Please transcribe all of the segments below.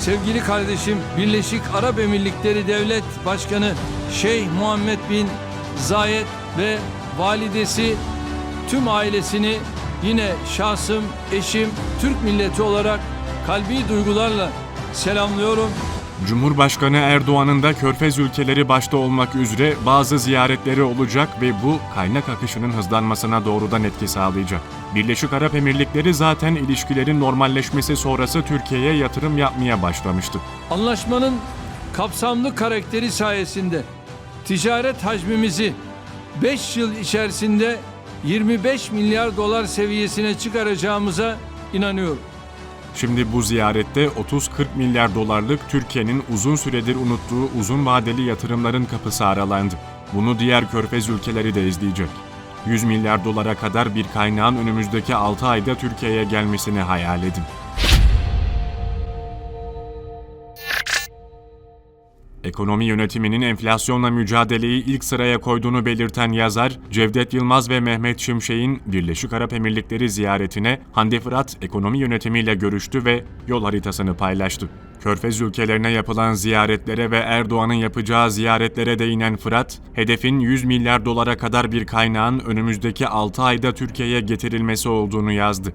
sevgili kardeşim Birleşik Arap Emirlikleri Devlet Başkanı Şeyh Muhammed bin Zayed ve validesi tüm ailesini yine şahsım, eşim, Türk milleti olarak kalbi duygularla selamlıyorum. Cumhurbaşkanı Erdoğan'ın da Körfez ülkeleri başta olmak üzere bazı ziyaretleri olacak ve bu kaynak akışının hızlanmasına doğrudan etki sağlayacak. Birleşik Arap Emirlikleri zaten ilişkilerin normalleşmesi sonrası Türkiye'ye yatırım yapmaya başlamıştı. Anlaşmanın kapsamlı karakteri sayesinde ticaret hacmimizi 5 yıl içerisinde 25 milyar dolar seviyesine çıkaracağımıza inanıyorum. Şimdi bu ziyarette 30-40 milyar dolarlık Türkiye'nin uzun süredir unuttuğu uzun vadeli yatırımların kapısı aralandı. Bunu diğer körfez ülkeleri de izleyecek. 100 milyar dolara kadar bir kaynağın önümüzdeki 6 ayda Türkiye'ye gelmesini hayal edin. Ekonomi yönetiminin enflasyonla mücadeleyi ilk sıraya koyduğunu belirten yazar, Cevdet Yılmaz ve Mehmet Şimşek'in Birleşik Arap Emirlikleri ziyaretine Hande Fırat ekonomi yönetimiyle görüştü ve yol haritasını paylaştı. Körfez ülkelerine yapılan ziyaretlere ve Erdoğan'ın yapacağı ziyaretlere değinen Fırat, hedefin 100 milyar dolara kadar bir kaynağın önümüzdeki 6 ayda Türkiye'ye getirilmesi olduğunu yazdı.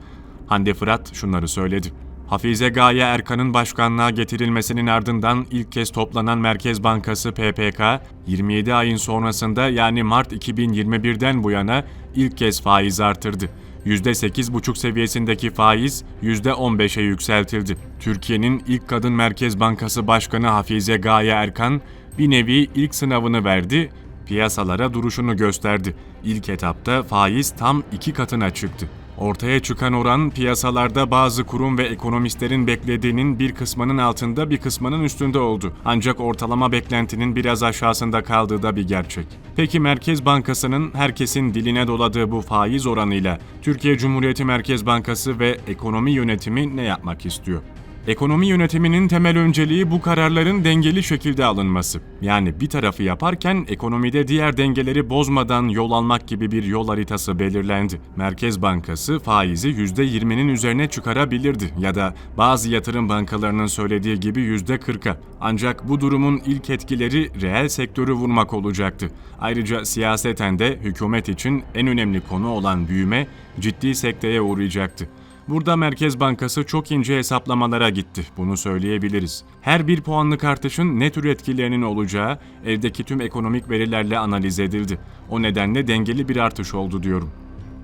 Hande Fırat şunları söyledi. Hafize Gaye Erkan'ın başkanlığa getirilmesinin ardından ilk kez toplanan Merkez Bankası PPK, 27 ayın sonrasında yani Mart 2021'den bu yana ilk kez faiz artırdı. %8,5 seviyesindeki faiz %15'e yükseltildi. Türkiye'nin ilk kadın Merkez Bankası Başkanı Hafize Gaye Erkan bir nevi ilk sınavını verdi, piyasalara duruşunu gösterdi. İlk etapta faiz tam iki katına çıktı. Ortaya çıkan oran piyasalarda bazı kurum ve ekonomistlerin beklediğinin bir kısmının altında bir kısmının üstünde oldu. Ancak ortalama beklentinin biraz aşağısında kaldığı da bir gerçek. Peki Merkez Bankası'nın herkesin diline doladığı bu faiz oranıyla Türkiye Cumhuriyeti Merkez Bankası ve ekonomi yönetimi ne yapmak istiyor? Ekonomi yönetiminin temel önceliği bu kararların dengeli şekilde alınması. Yani bir tarafı yaparken ekonomide diğer dengeleri bozmadan yol almak gibi bir yol haritası belirlendi. Merkez Bankası faizi %20'nin üzerine çıkarabilirdi ya da bazı yatırım bankalarının söylediği gibi %40'a. Ancak bu durumun ilk etkileri reel sektörü vurmak olacaktı. Ayrıca siyaseten de hükümet için en önemli konu olan büyüme ciddi sekteye uğrayacaktı. Burada Merkez Bankası çok ince hesaplamalara gitti. Bunu söyleyebiliriz. Her bir puanlık artışın ne tür etkilerinin olacağı evdeki tüm ekonomik verilerle analiz edildi. O nedenle dengeli bir artış oldu diyorum.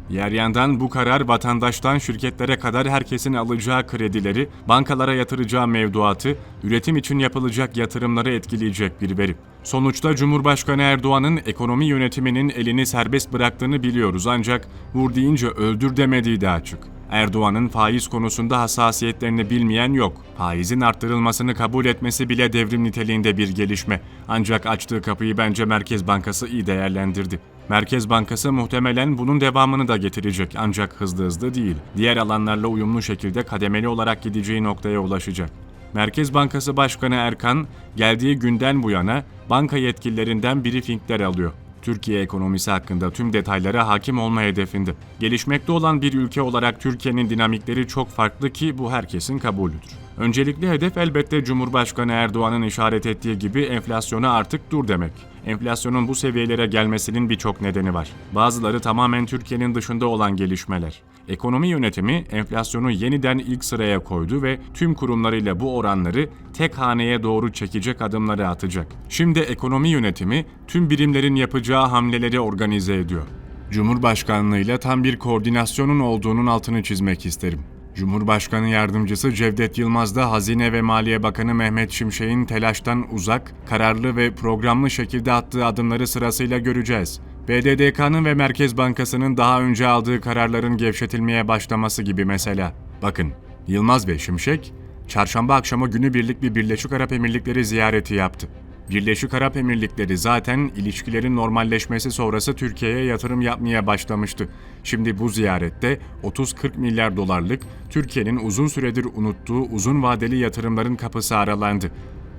Diğer yandan bu karar vatandaştan şirketlere kadar herkesin alacağı kredileri, bankalara yatıracağı mevduatı, üretim için yapılacak yatırımları etkileyecek bir veri. Sonuçta Cumhurbaşkanı Erdoğan'ın ekonomi yönetiminin elini serbest bıraktığını biliyoruz ancak vur deyince öldür demediği de açık. Erdoğan'ın faiz konusunda hassasiyetlerini bilmeyen yok. Faizin arttırılmasını kabul etmesi bile devrim niteliğinde bir gelişme. Ancak açtığı kapıyı bence Merkez Bankası iyi değerlendirdi. Merkez Bankası muhtemelen bunun devamını da getirecek ancak hızlı hızlı değil. Diğer alanlarla uyumlu şekilde kademeli olarak gideceği noktaya ulaşacak. Merkez Bankası Başkanı Erkan, geldiği günden bu yana banka yetkililerinden briefingler alıyor. Türkiye ekonomisi hakkında tüm detaylara hakim olma hedefinde. Gelişmekte olan bir ülke olarak Türkiye'nin dinamikleri çok farklı ki bu herkesin kabulüdür. Öncelikli hedef elbette Cumhurbaşkanı Erdoğan'ın işaret ettiği gibi enflasyona artık dur demek. Enflasyonun bu seviyelere gelmesinin birçok nedeni var. Bazıları tamamen Türkiye'nin dışında olan gelişmeler. Ekonomi yönetimi enflasyonu yeniden ilk sıraya koydu ve tüm kurumlarıyla bu oranları tek haneye doğru çekecek adımları atacak. Şimdi ekonomi yönetimi tüm birimlerin yapacağı hamleleri organize ediyor. Cumhurbaşkanlığıyla tam bir koordinasyonun olduğunun altını çizmek isterim. Cumhurbaşkanı Yardımcısı Cevdet Yılmaz da Hazine ve Maliye Bakanı Mehmet Şimşek'in telaştan uzak, kararlı ve programlı şekilde attığı adımları sırasıyla göreceğiz. BDDK'nın ve Merkez Bankası'nın daha önce aldığı kararların gevşetilmeye başlaması gibi mesela. Bakın, Yılmaz ve Şimşek, çarşamba akşamı günübirlik bir Birleşik Arap Emirlikleri ziyareti yaptı. Birleşik Arap Emirlikleri zaten ilişkilerin normalleşmesi sonrası Türkiye'ye yatırım yapmaya başlamıştı. Şimdi bu ziyarette 30-40 milyar dolarlık Türkiye'nin uzun süredir unuttuğu uzun vadeli yatırımların kapısı aralandı.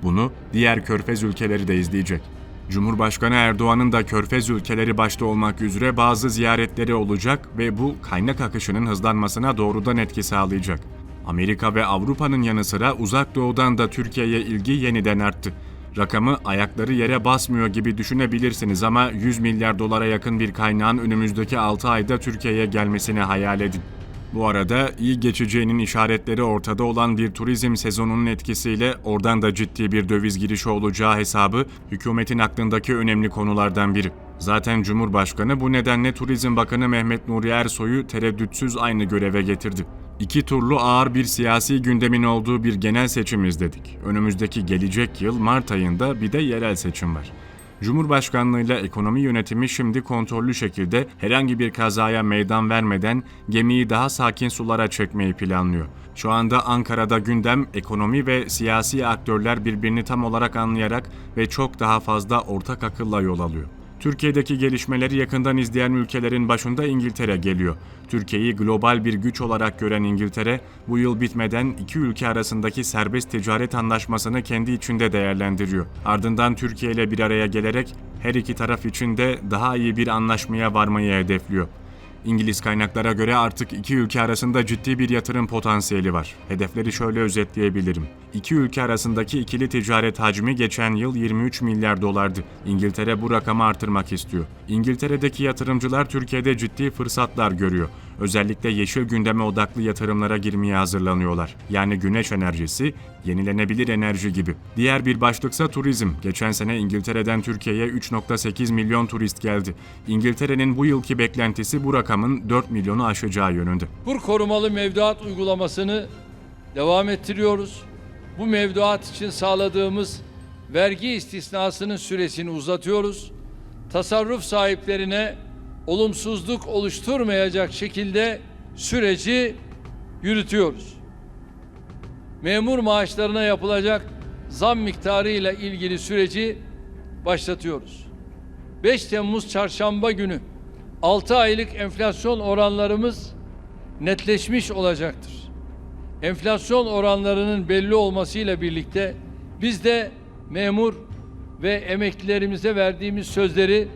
Bunu diğer körfez ülkeleri de izleyecek. Cumhurbaşkanı Erdoğan'ın da körfez ülkeleri başta olmak üzere bazı ziyaretleri olacak ve bu kaynak akışının hızlanmasına doğrudan etki sağlayacak. Amerika ve Avrupa'nın yanı sıra uzak doğudan da Türkiye'ye ilgi yeniden arttı. Rakamı ayakları yere basmıyor gibi düşünebilirsiniz ama 100 milyar dolara yakın bir kaynağın önümüzdeki 6 ayda Türkiye'ye gelmesini hayal edin. Bu arada iyi geçeceğinin işaretleri ortada olan bir turizm sezonunun etkisiyle oradan da ciddi bir döviz girişi olacağı hesabı hükümetin aklındaki önemli konulardan biri. Zaten Cumhurbaşkanı bu nedenle Turizm Bakanı Mehmet Nuri Ersoy'u tereddütsüz aynı göreve getirdi. İki turlu ağır bir siyasi gündemin olduğu bir genel seçim izledik. Önümüzdeki gelecek yıl Mart ayında bir de yerel seçim var. Cumhurbaşkanlığıyla ekonomi yönetimi şimdi kontrollü şekilde herhangi bir kazaya meydan vermeden gemiyi daha sakin sulara çekmeyi planlıyor. Şu anda Ankara'da gündem ekonomi ve siyasi aktörler birbirini tam olarak anlayarak ve çok daha fazla ortak akılla yol alıyor. Türkiye'deki gelişmeleri yakından izleyen ülkelerin başında İngiltere geliyor. Türkiye'yi global bir güç olarak gören İngiltere, bu yıl bitmeden iki ülke arasındaki serbest ticaret anlaşmasını kendi içinde değerlendiriyor. Ardından Türkiye ile bir araya gelerek her iki taraf için de daha iyi bir anlaşmaya varmayı hedefliyor. İngiliz kaynaklara göre artık iki ülke arasında ciddi bir yatırım potansiyeli var. Hedefleri şöyle özetleyebilirim. İki ülke arasındaki ikili ticaret hacmi geçen yıl 23 milyar dolardı. İngiltere bu rakamı artırmak istiyor. İngiltere'deki yatırımcılar Türkiye'de ciddi fırsatlar görüyor. Özellikle yeşil gündeme odaklı yatırımlara girmeye hazırlanıyorlar. Yani güneş enerjisi, yenilenebilir enerji gibi. Diğer bir başlıksa turizm. Geçen sene İngiltere'den Türkiye'ye 3.8 milyon turist geldi. İngiltere'nin bu yılki beklentisi bu rakamın 4 milyonu aşacağı yönünde. Kur korumalı mevduat uygulamasını devam ettiriyoruz. Bu mevduat için sağladığımız vergi istisnasının süresini uzatıyoruz. Tasarruf sahiplerine olumsuzluk oluşturmayacak şekilde süreci yürütüyoruz. Memur maaşlarına yapılacak zam miktarı ile ilgili süreci başlatıyoruz. 5 Temmuz çarşamba günü 6 aylık enflasyon oranlarımız netleşmiş olacaktır. Enflasyon oranlarının belli olmasıyla birlikte biz de memur ve emeklilerimize verdiğimiz sözleri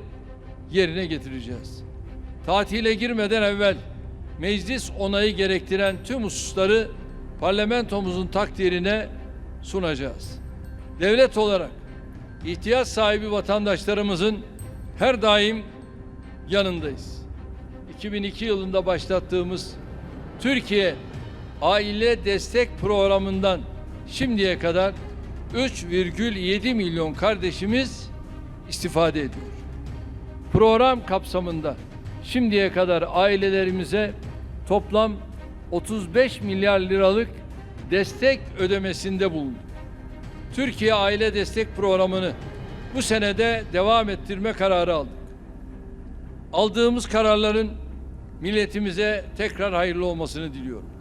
yerine getireceğiz. Tatile girmeden evvel meclis onayı gerektiren tüm hususları parlamentomuzun takdirine sunacağız. Devlet olarak ihtiyaç sahibi vatandaşlarımızın her daim yanındayız. 2002 yılında başlattığımız Türkiye Aile Destek Programı'ndan şimdiye kadar 3,7 milyon kardeşimiz istifade ediyor. Program kapsamında şimdiye kadar ailelerimize toplam 35 milyar liralık destek ödemesinde bulunduk. Türkiye Aile Destek Programı'nı bu senede devam ettirme kararı aldık. Aldığımız kararların milletimize tekrar hayırlı olmasını diliyorum.